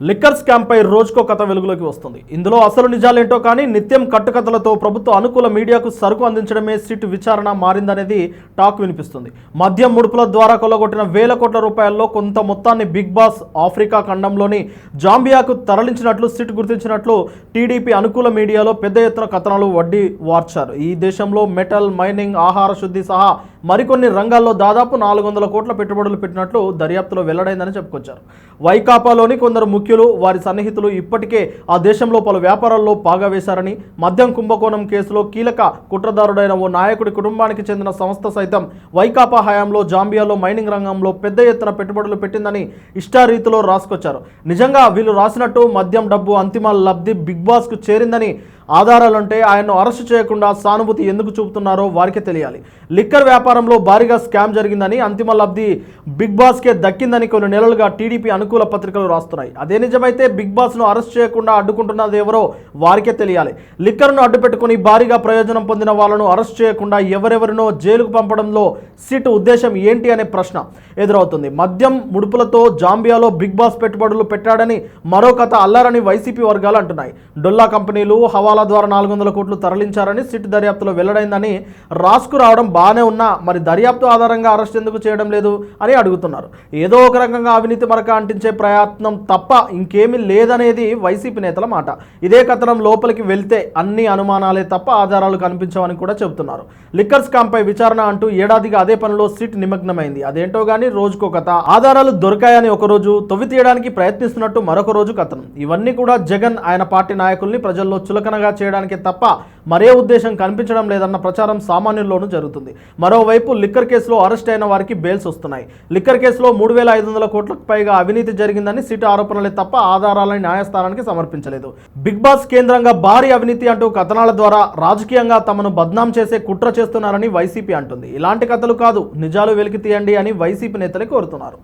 Liquor scam రోజుకో కథ వెలుగులోకి వస్తుంది. ఇందులో అసలు నిజాలేంటో కానీ నిత్యం కట్టుకథలతో ప్రభుత్వ అనుకూల మీడియాకు సరుకు అందించడమే సిట్ విచారణ మారిందనేది టాక్ వినిపిస్తుంది. మద్యం ముడుపుల ద్వారా కొల్లగొట్టిన వేల కోట్ల రూపాయల్లో కొంత మొత్తాన్ని బిగ్ బాస్ ఆఫ్రికా ఖండంలోని జాంబియాకు తరలించినట్లు సిట్ గుర్తించినట్లు టీడీపీ అనుకూల మీడియాలో పెద్ద ఎత్తున కథనాలు వడ్డీ వార్చారు. ఈ దేశంలో మెటల్ మైనింగ్ ఆహార శుద్ధి సహా మరికొన్ని రంగాల్లో దాదాపు నాలుగు వందల కోట్ల పెట్టుబడులు పెట్టినట్లు దర్యాప్తులో వెల్లడైందని చెప్పుకొచ్చారు. వైకాపాలోని కొందరు ముఖ్యులు వారి సన్నిహితులు ఇప్పటికే ఆ దేశంలో పలు వ్యాపారాల్లో పాగా వేశారని మద్యం కుంభకోణం కేసులో కీలక కుట్రదారుడైన ఓ నాయకుడి కుటుంబానికి చెందిన సంస్థ సైతం వైకాపా హయాంలో జాంబియాలో మైనింగ్ రంగంలో పెద్ద ఎత్తున పెట్టుబడులు పెట్టిందని ఇష్టారీతిలో రాసుకొచ్చారు. నిజంగా వీళ్ళు రాసినట్టు మద్యం డబ్బు అంతిమ లబ్ధి బిగ్ బాస్కు చేరిందని ఆధారాలుంటే ఆయన్ను అరెస్టు చేయకుండా సానుభూతి ఎందుకు చూపుతున్నారో వారికే తెలియాలి. లిక్కర్ వ్యాపారంలో భారీగా స్కామ్ జరిగిందని అంతిమ లబ్ధి బిగ్ బాస్కే దక్కిందని కొన్ని నెలలుగా టీడీపీ అనుకూల పత్రికలు రాస్తున్నాయి. అదే నిజమైతే బిగ్ బాస్ను అరెస్ట్ చేయకుండా అడ్డుకుంటున్నది ఎవరో వారికే తెలియాలి. లిక్కర్ను అడ్డుపెట్టుకుని భారీగా ప్రయోజనం పొందిన వాళ్ళను అరెస్ట్ చేయకుండా ఎవరెవరినో జైలుకు పంపడంలో సిట్ ఉద్దేశం ఏంటి అనే ప్రశ్న ఎదురవుతుంది. మద్యం ముడుపులతో జాంబియాలో బిగ్ బాస్ పెట్టుబడులు పెట్టాడని మరో కథ అల్లారని వైసీపీ వర్గాలు అంటున్నాయి. డొల్లా కంపెనీలు హవాలా ద్వారా నాలుగు వందల కోట్లు తరలించారని సిట్ దర్యాప్తులో వెల్లడైందని రాసుకు రావడం బాగానే ఉన్నా మరి దర్యాప్తు ఆధారంగా అరెస్ట్ ఎందుకు చేయడం లేదు అని అడుగుతున్నారు. ఏదో ఒక రకంగా అవినీతి మరక అంటించే ప్రయత్నం తప్ప ఇంకేమీ లేదనేది వైసీపీ నేతల మాట. ఇదే కథనం లోపలికి వెళ్తే అన్ని అనుమానాలే తప్ప ఆధారాలు కనిపించవని కూడా చెబుతున్నారు. లిక్కర్ స్కామ్పై విచారణ అంటూ ఏడాదిగా అదే పనిలో సిట్ నిమగ్నమైంది. అదేంటో కానీ రోజుకో కథ. ఆధారాలు దొరికాయని ఒక రోజు తొవ్వి తీయడానికి ప్రయత్నిస్తున్నట్టు మరొక రోజు కథనం. ఇవన్నీ కూడా జగన్ ఆయన పార్టీ నాయకుల్ని ప్రజల్లో చులకనగా చేయడానికి తప్ప మరే ఉద్దేశం కనిపించడం లేదన్న ప్రచారం సామాన్యుల్లోనూ జరుగుతుంది. మరోవైపు లిక్కర్ కేసులో అరెస్ట్ అయిన వారికి బెయిల్స్ వస్తున్నాయి. లిక్కర్ కేసులో మూడు వేల ఐదు వందల కోట్లకు పైగా అవినీతి జరిగిందని సిటీ ఆరోపణలే తప్ప ఆధారాలను న్యాయస్థానానికి సమర్పించలేదు. బిగ్ బాస్ కేంద్రంగా భారీ అవినీతి అంటూ కథనాల ద్వారా రాజకీయంగా తమను బద్నాం చేసే కుట్ర చేస్తున్నారని వైసీపీ అంటుంది. ఇలాంటి కథలు కాదు నిజాలు వెలికి తీయండి అని వైసీపీ నేతలే కోరుతున్నారు.